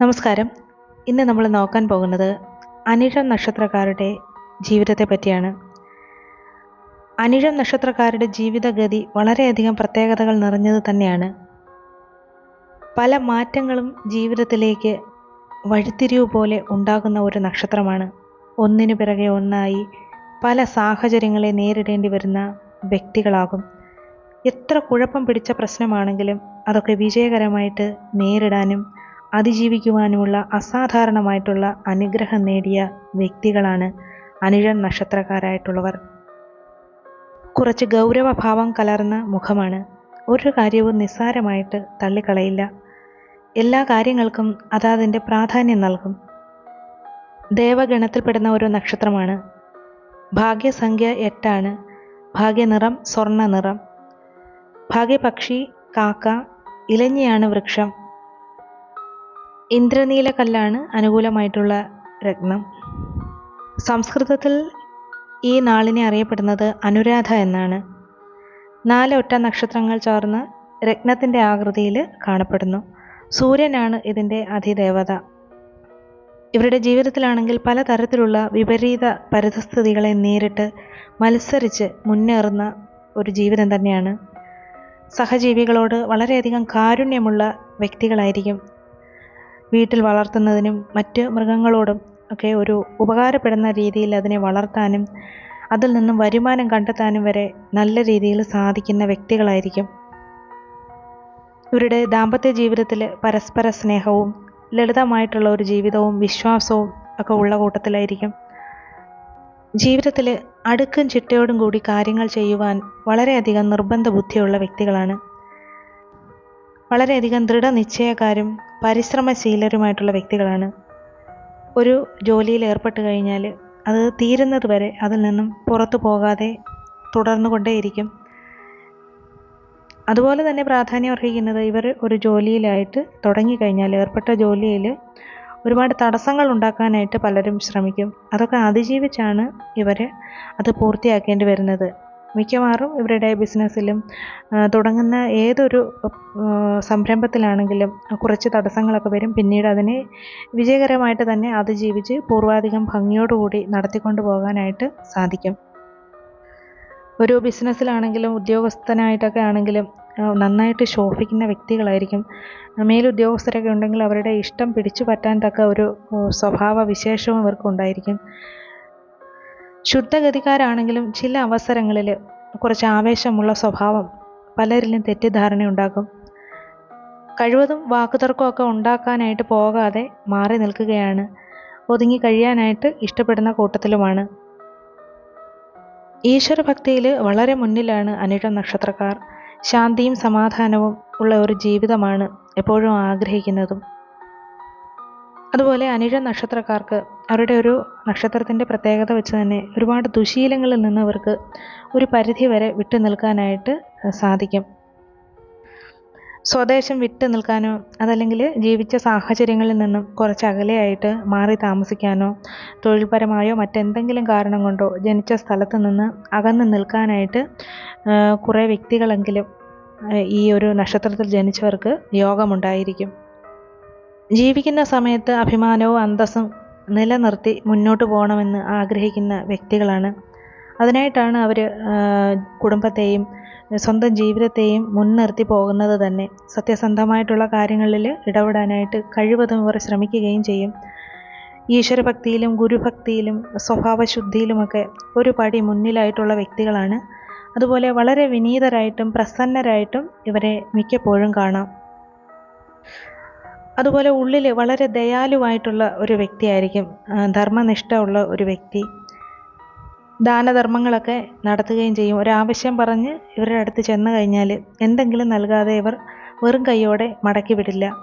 നമസ്കാരം. ഇന്ന് നമ്മൾ നോക്കാൻ പോകുന്നത് അനിഴം നക്ഷത്രക്കാരുടെ ജീവിതത്തെ പറ്റിയാണ്. അനിഴം നക്ഷത്രക്കാരുടെ ജീവിതഗതി വളരെയധികം പ്രത്യേകതകൾ നിറഞ്ഞത് തന്നെയാണ്. പല മാറ്റങ്ങളും ജീവിതത്തിലേക്ക് വഴിത്തിരിവ് പോലെ ഉണ്ടാകുന്ന ഒരു നക്ഷത്രമാണ്. ഒന്നിനു പിറകെ ഒന്നായി പല സാഹചര്യങ്ങളെ നേരിടേണ്ടി വരുന്ന വ്യക്തികളാകും. എത്ര കുഴപ്പം പിടിച്ച പ്രശ്നമാണെങ്കിലും അതൊക്കെ വിജയകരമായിട്ട് നേരിടാനും അതിജീവിക്കുവാനുമുള്ള അസാധാരണമായിട്ടുള്ള അനുഗ്രഹം നേടിയ വ്യക്തികളാണ് അനിഴം നക്ഷത്രക്കാരായിട്ടുള്ളവർ. കുറച്ച് ഗൗരവഭാവം കലർന്ന മുഖമാണ്. ഒരു കാര്യവും നിസ്സാരമായിട്ട് തള്ളിക്കളയില്ല. എല്ലാ കാര്യങ്ങൾക്കും അതാതിന്റെ പ്രാധാന്യം നൽകും. ദേവഗണത്തിൽപ്പെടുന്ന ഒരു നക്ഷത്രമാണ്. ഭാഗ്യസംഖ്യ എട്ടാണ്. ഭാഗ്യനിറം സ്വർണ നിറം ഭാഗ്യപക്ഷി കാക്ക ഇലഞ്ഞിയാണ് വൃക്ഷം. ഇന്ദ്രനീലക്കല്ലാണ് അനുകൂലമായിട്ടുള്ള രത്നം. സംസ്കൃതത്തിൽ ഈ നാളിനെ അറിയപ്പെടുന്നത് അനുരാധ എന്നാണ്. നാല് ഒറ്റ നക്ഷത്രങ്ങൾ ചേർന്ന് രത്നത്തിന്റെ ആകൃതിയിൽ കാണപ്പെടുന്നു. സൂര്യനാണ് ഇതിന്റെ അതിദേവത ഇവരുടെ ജീവിതത്തിലാണെങ്കിൽ പലതരത്തിലുള്ള വിപരീത പരിതസ്ഥിതികളെ നേരിട്ട് മത്സരിച്ച് മുന്നേറുന്ന ഒരു ജീവിതം തന്നെയാണ്. സഹജീവികളോട് വളരെയധികം കാരുണ്യമുള്ള വ്യക്തികളായിരിക്കും വീട്ടിൽ വളർത്തുന്നതിനും മറ്റ് മൃഗങ്ങളോടും ഒക്കെ ഒരു ഉപകാരപ്പെടുന്ന രീതിയിൽ അതിനെ വളർത്താനും അതിൽ നിന്നും വരുമാനം കണ്ടെത്താനും വരെ നല്ല രീതിയിൽ സാധിക്കുന്ന വ്യക്തികളായിരിക്കും. ഇവരുടെ ദാമ്പത്യ ജീവിതത്തിൽ പരസ്പര സ്നേഹവും ലളിതമായിട്ടുള്ള ഒരു ജീവിതവും വിശ്വാസവും ഒക്കെ ഉള്ള കൂട്ടത്തിലായിരിക്കും. ജീവിതത്തിൽ അടുക്കും ചിട്ടയോടും കൂടി കാര്യങ്ങൾ ചെയ്യുവാൻ വളരെയധികം നിർബന്ധ ബുദ്ധിയുള്ള വ്യക്തികളാണ് വളരെയധികം ദൃഢനിശ്ചയക്കാരും പരിശ്രമശീലരുമായിട്ടുള്ള വ്യക്തികളാണ്. ഒരു ജോലിയിൽ ഏർപ്പെട്ട് കഴിഞ്ഞാൽ അത് തീരുന്നത് വരെ അതിൽ നിന്നും പുറത്തു പോകാതെ തുടർന്നു കൊണ്ടേയിരിക്കും അതുപോലെ തന്നെ പ്രാധാന്യം അർഹിക്കുന്നത് ഇവർ ഒരു ജോലിയിലായിട്ട് തുടങ്ങിക്കഴിഞ്ഞാൽ ഏർപ്പെട്ട ജോലിയിൽ ഒരുപാട് തടസ്സങ്ങൾ ഉണ്ടാക്കാനായിട്ട് പലരും ശ്രമിക്കും. അതൊക്കെ അതിജീവിച്ചാണ് ഇവർ അത് പൂർത്തിയാക്കേണ്ടി വരുന്നത്. മിക്കവാറും ഇവരുടെ ബിസിനസ്സിലും തുടങ്ങുന്ന ഏതൊരു സംരംഭത്തിലാണെങ്കിലും കുറച്ച് തടസ്സങ്ങളൊക്കെ വരും. പിന്നീട് അതിനെ വിജയകരമായിട്ട് തന്നെ അതിജീവിച്ച് പൂർവാധികം ഭംഗിയോടുകൂടി നടത്തിക്കൊണ്ടു പോകാനായിട്ട് സാധിക്കും. ഒരു ബിസിനസ്സിലാണെങ്കിലും ഉദ്യോഗസ്ഥനായിട്ടൊക്കെ ആണെങ്കിലും നന്നായിട്ട് ശോഭിക്കുന്ന വ്യക്തികളായിരിക്കും. മേലുദ്യോഗസ്ഥരൊക്കെ ഉണ്ടെങ്കിൽ അവരുടെ ഇഷ്ടം പിടിച്ചു പറ്റാൻ തക്ക ഒരു സ്വഭാവ വിശേഷവും ഇവർക്കുണ്ടായിരിക്കും. ശുദ്ധഗതിക്കാരാണെങ്കിലും ചില അവസരങ്ങളിൽ കുറച്ച് ആവേശമുള്ള സ്വഭാവം പലരിലും തെറ്റിദ്ധാരണയുണ്ടാക്കും. കഴിവതും വാക്കുതർക്കമൊക്കെ ഉണ്ടാക്കാനായിട്ട് പോകാതെ മാറി നിൽക്കുകയാണ്. ഒതുങ്ങി കഴിയാനായിട്ട് ഇഷ്ടപ്പെടുന്ന കൂട്ടത്തിലുമാണ്. ഈശ്വരഭക്തിയിൽ വളരെ മുന്നിലാണ് അനിഴ നക്ഷത്രക്കാർ. ശാന്തിയും സമാധാനവും ഉള്ള ഒരു ജീവിതമാണ് എപ്പോഴും ആഗ്രഹിക്കുന്നതും. അതുപോലെ അനിഴ നക്ഷത്രക്കാർക്ക് അവരുടെ ഒരു നക്ഷത്രത്തിന്റെ പ്രത്യേകത വെച്ച് തന്നെ ഒരുപാട് ദുശീലങ്ങളിൽ നിന്ന് അവർക്ക് ഒരു പരിധി വരെ വിട്ടു നിൽക്കാനായിട്ട് സാധിക്കും. സ്വദേശം വിട്ടു നിൽക്കാനോ അതല്ലെങ്കിൽ ജീവിച്ച സാഹചര്യങ്ങളിൽ നിന്നും കുറച്ച് അകലെയായിട്ട് മാറി താമസിക്കാനോ തൊഴിൽപരമായോ മറ്റെന്തെങ്കിലും കാരണം കൊണ്ടോ ജനിച്ച സ്ഥലത്ത് നിന്ന് അകന്ന് നിൽക്കാനായിട്ട് കുറേ വ്യക്തികളെങ്കിലും ഈ ഒരു നക്ഷത്രത്തിൽ ജനിച്ചവർക്ക് യോഗമുണ്ടായിരിക്കും ജീവിക്കുന്ന സമയത്ത് അഭിമാനവും അന്തസ്സും നിലനിർത്തി മുന്നോട്ട് പോകണമെന്ന് ആഗ്രഹിക്കുന്ന വ്യക്തികളാണ്. അതിനായിട്ടാണ് അവർ കുടുംബത്തെയും സ്വന്തം ജീവിതത്തെയും മുൻനിർത്തി പോകുന്നത് തന്നെ. സത്യസന്ധമായിട്ടുള്ള കാര്യങ്ങളിൽ ഇടപെടാനായിട്ട് കഴിവതും ഇവർ ശ്രമിക്കുകയും ചെയ്യും. ഈശ്വരഭക്തിയിലും ഗുരുഭക്തിയിലും സ്വഭാവശുദ്ധിയിലുമൊക്കെ ഒരു പടി മുന്നിലായിട്ടുള്ള വ്യക്തികളാണ്. അതുപോലെ വളരെ വിനീതരായിട്ടും പ്രസന്നരായിട്ടും ഇവരെ മിക്കപ്പോഴും കാണാം. അതുപോലെ ഉള്ളിൽ വളരെ ദയാലുവായിട്ടുള്ള ഒരു വ്യക്തിയായിരിക്കും ധർമ്മനിഷ്ഠ ഉള്ള ഒരു വ്യക്തി. ദാനധർമ്മങ്ങളൊക്കെ നടത്തുകയും ചെയ്യും. ഒരാവശ്യം പറഞ്ഞ് ഇവരുടെ അടുത്ത് ചെന്ന് കഴിഞ്ഞാൽ എന്തെങ്കിലും നൽകാതെ ഇവർ വെറും കൈയോടെ മടക്കി വിടില്ല.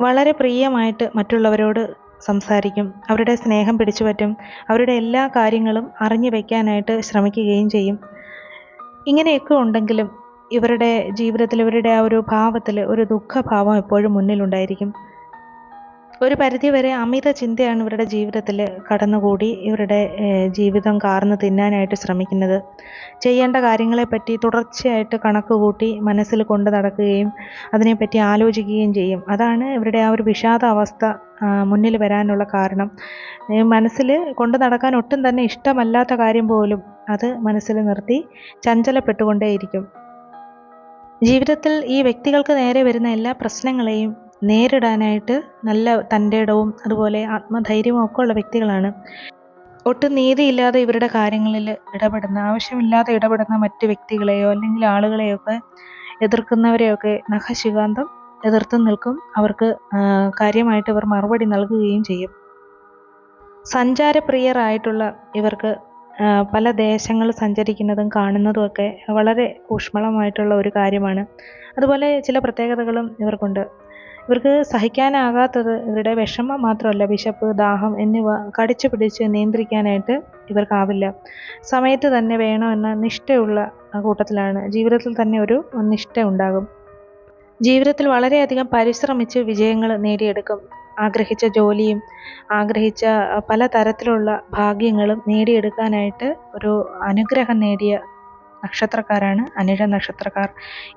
വളരെ പ്രിയമായിട്ട് മറ്റുള്ളവരോട് സംസാരിക്കും. അവരുടെ സ്നേഹം പിടിച്ചു പറ്റും. അവരുടെ എല്ലാ കാര്യങ്ങളും അറിഞ്ഞു വയ്ക്കാനായിട്ട് ശ്രമിക്കുകയും ചെയ്യും. ഇങ്ങനെയൊക്കെ ഉണ്ടെങ്കിലും ഇവരുടെ ജീവിതത്തിൽ ഇവരുടെ ആ ഒരു ഭാവത്തിൽ ഒരു ദുഃഖഭാവം എപ്പോഴും മുന്നിലുണ്ടായിരിക്കും. ഒരു പരിധിവരെ അമിത ചിന്തയാണ് ഇവരുടെ ജീവിതത്തിൽ കടന്നുകൂടി ഇവരുടെ ജീവിതം കാർന്ന് തിന്നാനായിട്ട് ശ്രമിക്കുന്നത്. ചെയ്യേണ്ട കാര്യങ്ങളെപ്പറ്റി തുടർച്ചയായിട്ട് കണക്ക് കൂട്ടി മനസ്സിൽ കൊണ്ട് നടക്കുകയും അതിനെപ്പറ്റി ആലോചിക്കുകയും ചെയ്യും. അതാണ് ഇവരുടെ ആ ഒരു വിഷാദാവസ്ഥ മുന്നിൽ വരാനുള്ള കാരണം. മനസ്സിൽ കൊണ്ട് നടക്കാൻ ഒട്ടും തന്നെ ഇഷ്ടമല്ലാത്ത കാര്യം പോലും അത് മനസ്സിൽ നിർത്തി ചഞ്ചലപ്പെട്ടുകൊണ്ടേയിരിക്കും. ജീവിതത്തിൽ ഈ വ്യക്തികൾക്ക് നേരെ വരുന്ന എല്ലാ പ്രശ്നങ്ങളെയും നേരിടാനായിട്ട് നല്ല തന്റെടവും അതുപോലെ ആത്മധൈര്യവും ഒക്കെ ഉള്ള വ്യക്തികളാണ്. ഒട്ടും നീതിയില്ലാതെ ഇവരുടെ കാര്യങ്ങളിൽ ഇടപെടുന്ന ആവശ്യമില്ലാതെ ഇടപെടുന്ന മറ്റ് വ്യക്തികളെയോ അല്ലെങ്കിൽ ആളുകളെയോ ഒക്കെ എതിർക്കുന്നവരെയൊക്കെ നഖശികാന്തം എതിർത്ത് നിൽക്കും. അവർക്ക് കാര്യമായിട്ട് ഇവർ മറുപടി നൽകുകയും ചെയ്യും. സഞ്ചാരപ്രിയരായിട്ടുള്ള ഇവർക്ക് പല ദേശങ്ങൾ സഞ്ചരിക്കുന്നതും കാണുന്നതും ഒക്കെ വളരെ ഊഷ്മളമായിട്ടുള്ള ഒരു കാര്യമാണ്. അതുപോലെ ചില പ്രത്യേകതകളും ഇവർക്കുണ്ട്. ഇവർക്ക് സഹിക്കാനാകാത്തത് ഇവരുടെ വിഷമം മാത്രമല്ല വിശപ്പ് ദാഹം എന്നിവ കടിച്ചു പിടിച്ച് നിയന്ത്രിക്കാനായിട്ട് ഇവർക്കാവില്ല. സമയത്ത് തന്നെ വേണമെന്ന നിഷ്ഠയുള്ള കൂട്ടത്തിലാണ്. ജീവിതത്തിൽ തന്നെ ഒരു നിഷ്ഠ ഉണ്ടാകും. ജീവിതത്തിൽ വളരെയധികം പരിശ്രമിച്ച് വിജയങ്ങൾ നേടിയെടുക്കും. ആഗ്രഹിച്ച ജോലിയും ആഗ്രഹിച്ച പല തരത്തിലുള്ള ഭാഗ്യങ്ങളും നേടിയെടുക്കാനായിട്ട് ഒരു അനുഗ്രഹം നേടിയ നക്ഷത്രക്കാരാണ് അനിഴ നക്ഷത്രക്കാർ.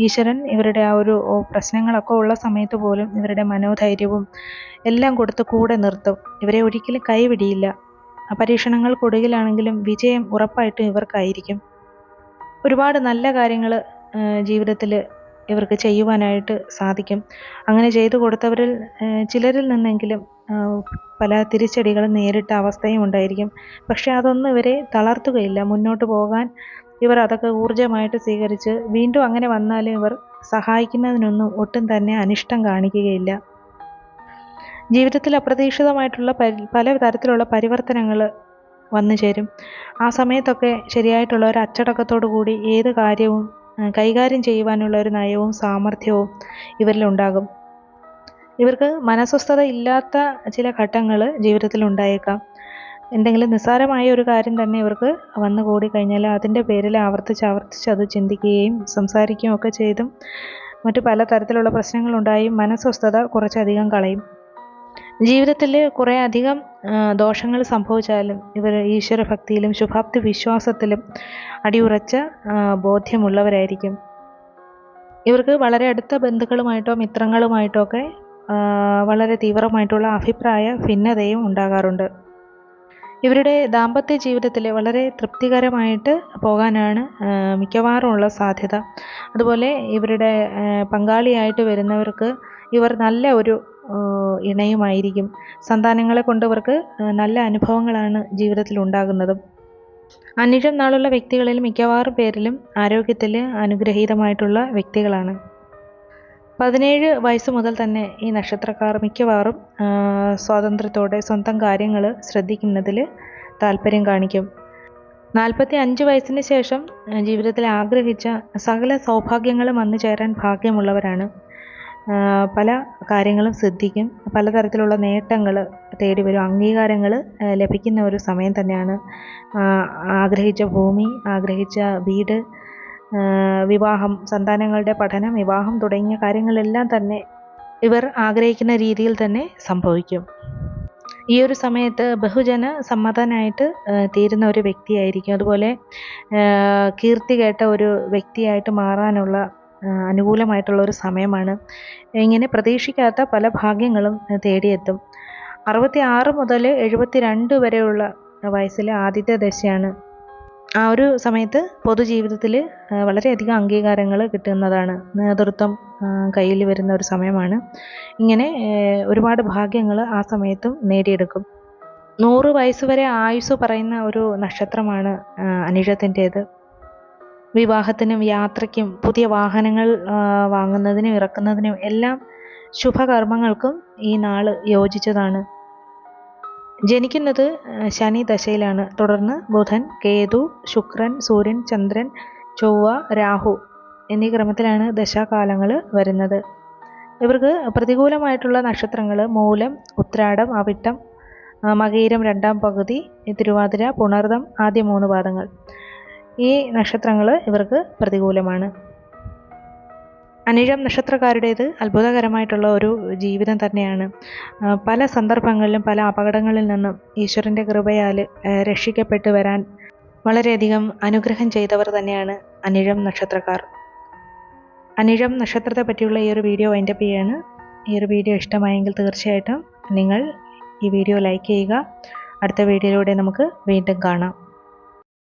ഈശ്വരൻ ഇവരുടെ ആ ഒരു പ്രശ്നങ്ങളൊക്കെ ഉള്ള സമയത്ത് പോലും ഇവരുടെ മനോധൈര്യവും എല്ലാം കൊടുത്ത് കൂടെ നിർത്തും. ഇവരെ ഒരിക്കലും കൈവിടിയില്ല. പരീക്ഷണങ്ങൾക്കൊടുകിലാണെങ്കിലും വിജയം ഉറപ്പായിട്ടും ഇവർക്കായിരിക്കും. ഒരുപാട് നല്ല കാര്യങ്ങൾ ജീവിതത്തിൽ ഇവർക്ക് ചെയ്യുവാനായിട്ട് സാധിക്കും. അങ്ങനെ ചെയ്തു കൊടുത്തവരിൽ ചിലരിൽ നിന്നെങ്കിലും പല തിരിച്ചടികളും നേരിട്ട അവസ്ഥയും ഉണ്ടായിരിക്കും. പക്ഷേ അതൊന്നും ഇവരെ തളർത്തുകയില്ല. മുന്നോട്ട് പോകാൻ ഇവർ അതൊക്കെ ഊർജമായിട്ട് സ്വീകരിച്ച് വീണ്ടും അങ്ങനെ വന്നാലും ഇവർ സഹായിക്കുന്നതിനൊന്നും ഒട്ടും തന്നെ അനിഷ്ടം കാണിക്കുകയില്ല. ജീവിതത്തിൽ അപ്രതീക്ഷിതമായിട്ടുള്ള പല തരത്തിലുള്ള പരിവർത്തനങ്ങൾ വന്നു ചേരും. ആ സമയത്തൊക്കെ ശരിയായിട്ടുള്ള ഒരു അച്ചടക്കത്തോടു കൂടി ഏത് കാര്യവും കൈകാര്യം ചെയ്യുവാനുള്ള ഒരു നയവും സാമർഥ്യവും ഇവരിലുണ്ടാകും. ഇവർക്ക് മനസ്വസ്ഥത ഇല്ലാത്ത ചില ഘട്ടങ്ങൾ ജീവിതത്തിൽ ഉണ്ടായേക്കാം എന്തെങ്കിലും നിസ്സാരമായ ഒരു കാര്യം തന്നെ ഇവർക്ക് വന്നു കൂടി കഴിഞ്ഞാൽ അതിന്റെ പേരിൽ ആവർത്തിച്ച് ആവർത്തിച്ച് അത് ചിന്തിക്കുകയും സംസാരിക്കുകയും ഒക്കെ ചെയ്തും മറ്റു പല തരത്തിലുള്ള പ്രശ്നങ്ങളുണ്ടായും മനസ്വസ്ഥത കുറച്ചധികം കളയും. ജീവിതത്തിൽ കുറേ അധികം ദോഷങ്ങൾ സംഭവിച്ചാലും ഇവർ ഈശ്വരഭക്തിയിലും ശുഭാപ്തി വിശ്വാസത്തിലും അടിയുറച്ച ബോധ്യമുള്ളവരായിരിക്കും. ഇവർക്ക് വളരെ അടുത്ത ബന്ധുക്കളുമായിട്ടോ മിത്രങ്ങളുമായിട്ടോ ഒക്കെ വളരെ തീവ്രമായിട്ടുള്ള അഭിപ്രായ ഭിന്നതയും ഉണ്ടാകാറുണ്ട്. ഇവരുടെ ദാമ്പത്യ ജീവിതത്തിൽ വളരെ തൃപ്തികരമായിട്ട് പോകാനാണ് മിക്കവാറും ഉള്ള സാധ്യത. അതുപോലെ ഇവരുടെ പങ്കാളിയായിട്ട് വരുന്നവർക്ക് ഇവർ നല്ല ഒരു ഇണയുമായിരിക്കും. സന്താനങ്ങളെ കൊണ്ടവർക്ക് നല്ല അനുഭവങ്ങളാണ് ജീവിതത്തിൽ ഉണ്ടാകുന്നതും. അനിഴം നാളുള്ള വ്യക്തികളിൽ മിക്കവാറും പേരിലും ആരോഗ്യത്തിൽ അനുഗ്രഹീതമായിട്ടുള്ള വ്യക്തികളാണ്. പതിനേഴ് വയസ്സ് മുതൽ തന്നെ ഈ നക്ഷത്രക്കാർ മിക്കവാറും സ്വാതന്ത്ര്യത്തോടെ സ്വന്തം കാര്യങ്ങൾ ശ്രദ്ധിക്കുന്നതിൽ താല്പര്യം കാണിക്കും. നാൽപ്പത്തി അഞ്ച് വയസ്സിന് ശേഷം ജീവിതത്തിൽ ആഗ്രഹിച്ച സകല സൗഭാഗ്യങ്ങളും വന്നു ചേരാൻ ഭാഗ്യമുള്ളവരാണ്. പല കാര്യങ്ങളും സിദ്ധിക്കും. പലതരത്തിലുള്ള നേട്ടങ്ങൾ തേടി വരും. അംഗീകാരങ്ങൾ ലഭിക്കുന്ന ഒരു സമയം തന്നെയാണ്. ആഗ്രഹിച്ച ഭൂമി ആഗ്രഹിച്ച വീട് വിവാഹം സന്താനങ്ങളുടെ പഠനം വിവാഹം തുടങ്ങിയ കാര്യങ്ങളെല്ലാം തന്നെ ഇവർ ആഗ്രഹിക്കുന്ന രീതിയിൽ തന്നെ സംഭവിക്കും. ഈ ഒരു സമയത്ത് ബഹുജന സമ്മതനായിട്ട് തീരുന്ന ഒരു വ്യക്തിയായിരിക്കും. അതുപോലെ കീർത്തി കേട്ട ഒരു വ്യക്തിയായിട്ട് മാറാനുള്ള അനുകൂലമായിട്ടുള്ള ഒരു സമയമാണ്. ഇങ്ങനെ പ്രതീക്ഷിക്കാത്ത പല ഭാഗ്യങ്ങളും തേടിയെത്തും. അറുപത്തി ആറ് മുതൽ എഴുപത്തി രണ്ട് വരെയുള്ള വയസ്സിലെ ആദ്യത്തെ ദശയാണ്. ആ ഒരു സമയത്ത് പൊതുജീവിതത്തിൽ വളരെയധികം അംഗീകാരങ്ങൾ കിട്ടുന്നതാണ്. നേതൃത്വം കയ്യിൽ വരുന്ന ഒരു സമയമാണ്. ഇങ്ങനെ ഒരുപാട് ഭാഗ്യങ്ങൾ ആ സമയത്തും നേടിയെടുക്കും. നൂറ് വയസ്സ് വരെ ആയുസ് പറയുന്ന ഒരു നക്ഷത്രമാണ് അനിഴത്തിന്റേത്. വിവാഹത്തിനും യാത്രയ്ക്കും പുതിയ വാഹനങ്ങൾ വാങ്ങുന്നതിനും ഇറക്കുന്നതിനും എല്ലാം ശുഭകർമ്മങ്ങൾക്കും ഈ നാൾ യോജിച്ചതാണ്. ജനിക്കുന്നത് ശനി ദശയിലാണ്. തുടർന്ന് ബുധൻ കേതു ശുക്രൻ സൂര്യൻ ചന്ദ്രൻ ചൊവ്വ രാഹു എന്നീ ക്രമത്തിലാണ് ദശാകാലങ്ങൾ വരുന്നത്. ഇവർക്ക് പ്രതികൂലമായിട്ടുള്ള നക്ഷത്രങ്ങൾ മൂലം ഉത്രാടം അവിട്ടം മകീരം രണ്ടാം പകുതി തിരുവാതിര പുണർദം ആദ്യ മൂന്ന് പാദങ്ങൾ. ഈ നക്ഷത്രങ്ങൾ ഇവർക്ക് പ്രതികൂലമാണ്. അനിഴം നക്ഷത്രക്കാരുടേത് അത്ഭുതകരമായിട്ടുള്ള ഒരു ജീവിതം തന്നെയാണ്. പല സന്ദർഭങ്ങളിലും പല അപകടങ്ങളിൽ നിന്നും ഈശ്വരന്റെ കൃപയാൽ രക്ഷിക്കപ്പെട്ടു വരാൻ വളരെയധികം അനുഗ്രഹം ചെയ്തവർ തന്നെയാണ് അനിഴം നക്ഷത്രക്കാർ. അനിഴം നക്ഷത്രത്തെ പറ്റിയുള്ള ഈ ഒരു വീഡിയോ വൈൻഡപ്പ് ചെയ്യാണ്. ഈ ഒരു വീഡിയോ ഇഷ്ടമായെങ്കിൽ തീർച്ചയായിട്ടും നിങ്ങൾ ഈ വീഡിയോ ലൈക്ക് ചെയ്യുക. അടുത്ത വീഡിയോയിലൂടെ നമുക്ക് വീണ്ടും കാണാം.